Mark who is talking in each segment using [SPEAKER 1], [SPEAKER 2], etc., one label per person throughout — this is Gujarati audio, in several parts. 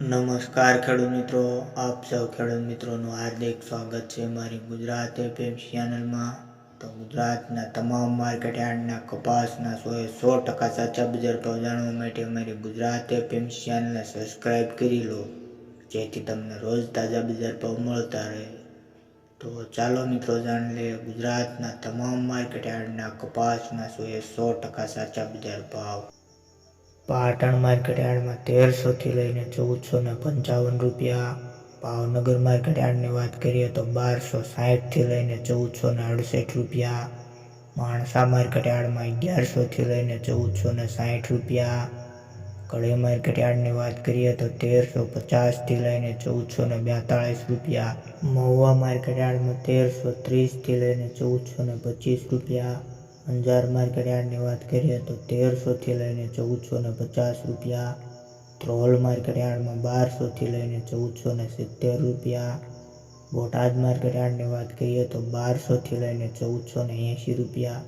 [SPEAKER 1] નમસ્કાર ખેડૂત મિત્રો, આપ સૌ ખેડૂત મિત્રોનું હાર્દિક સ્વાગત છે મારી ગુજરાત એફએમ ચેનલમાં. તો ગુજરાતના તમામ માર્કેટ યાર્ડના કપાસના સોએ સો ટકા સાચા બજાર ભાવ જાણવા માટે અમારી ગુજરાત એફએમ ચેનલને સબસ્ક્રાઈબ કરી લો, જેથી તમને રોજ તાજા બજાર ભાવ મળતા રહે. તો ચાલો મિત્રો જાણી લઈએ ગુજરાતના તમામ માર્કેટ યાર્ડના કપાસના સોએ સો ટકા સાચા બજાર ભાવ. પાટણ માર્કેટ તેરસોથી લઈને ચૌદસો ને પંચાવન રૂપિયા. ભાવનગર માર્કેટ વાત કરીએ તો બારસો સાહીઠથી લઈને ચૌદસો ને અડસઠ રૂપિયા. માણસા માર્કેટ યાર્ડમાં અગિયારસોથી લઈને ચૌદસો ને સાહીઠ રૂપિયા. કડી માર્કેટ વાત કરીએ તો તેરસો પચાસથી લઈને ચૌદસો ને બેતાળીસ રૂપિયા. મહુવા માર્કેટ યાર્ડમાં તેરસો ત્રીસથી લઈને ચૌદસો ને પચીસ રૂપિયા. અંજાર માર્કેટ યાર્ડની વાત કરીએ તો તેરસોથી લઈને ચૌદસો ને પચાસ રૂપિયા. ધ્રોલ માર્કેટ યાર્ડમાં બારસોથી લઈને ચૌદસો ને સિત્તેર રૂપિયા. બોટાદ માર્કેટ યાર્ડની વાત કરીએ તો બારસોથી લઈને ચૌદસો ને એંશી રૂપિયા.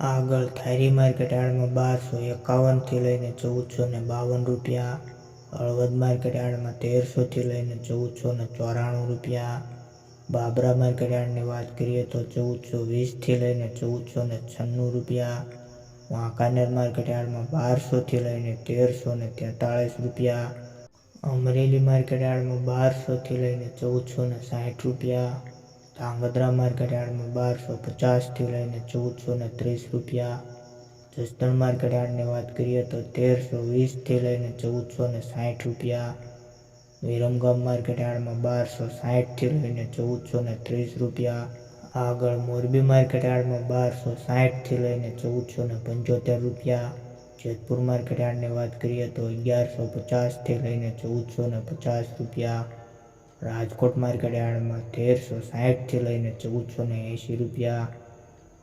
[SPEAKER 1] આગળ થાયરી માર્કેટ યાર્ડમાં બારસો એકાવનથી લઈને ચૌદસો ને બાવન રૂપિયા. હળવદ માર્કેટ યાર્ડમાં તેરસોથી લઈને ચૌદસો ને ચોરાણું રૂપિયા. બાબરા માર્કેટ વાત કરીએ તો ચૌદસો વીસથી લઈને ચૌદસો ને છન્નું રૂપિયા, વાંકાનેર માર્કેટયાર્ડમાં બારસોથી લઈને તેરસો ને તેતાળીસ રૂપિયા, અમરેલી માર્કેટયાર્ડમાં બારસોથી લઈને ચૌદસો ને સાઠ રૂપિયા, ધાંગધ્રા માર્કેટયાર્ડમાં બારસો પચાસથી લઈને ચૌદસો ને ત્રીસ રૂપિયા, જસદણ માર્કેટયાર્ડની વાત કરીએ તો તેરસો વીસથી લઈને ચૌદસો ને સાઠ રૂપિયા વિરમગામ માર્કેટ યાર્ડમાં બારસો સાહીઠથી લઈને ચૌદસો ને ત્રીસ રૂપિયા. આગળ મોરબી માર્કેટ યાર્ડમાં બારસો સાહીઠથી લઈને ચૌદસો ને પંચોતેર રૂપિયા. જેતપુર માર્કેટ યાર્ડની વાત કરીએ તો અગિયારસો પચાસથી લઈને ચૌદસો ને પચાસ રૂપિયા. રાજકોટ માર્કેટ યાર્ડમાં તેરસો સાહીઠથી લઈને ચૌદસો ને એંશી રૂપિયા.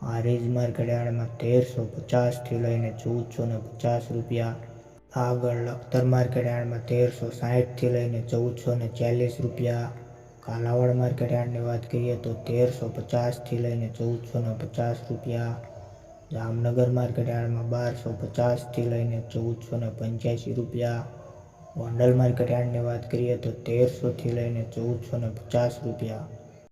[SPEAKER 1] હારીજ માર્કેટ યાર્ડમાં તેરસો પચાસથી લઈને ચૌદસો ને પચાસ રૂપિયા. આગળ લખતર માર્કેટ યાર્ડમાં તેરસો સાહીઠથી લઈને ચૌદસો ને ચાલીસ રૂપિયા કાલાવાડ માર્કેટ યાર્ડની વાત કરીએ તો તેરસો પચાસથી લઈને ચૌદસો ને પચાસ રૂપિયા. જામનગર માર્કેટ યાર્ડમાં બારસો પચાસથી લઈને ચૌદસો ને પંચ્યાસી રૂપિયા. ગોંડલ માર્કેટ યાર્ડની વાત કરીએ તો તેરસોથી લઈને ચૌદસો ને પચાસ રૂપિયા.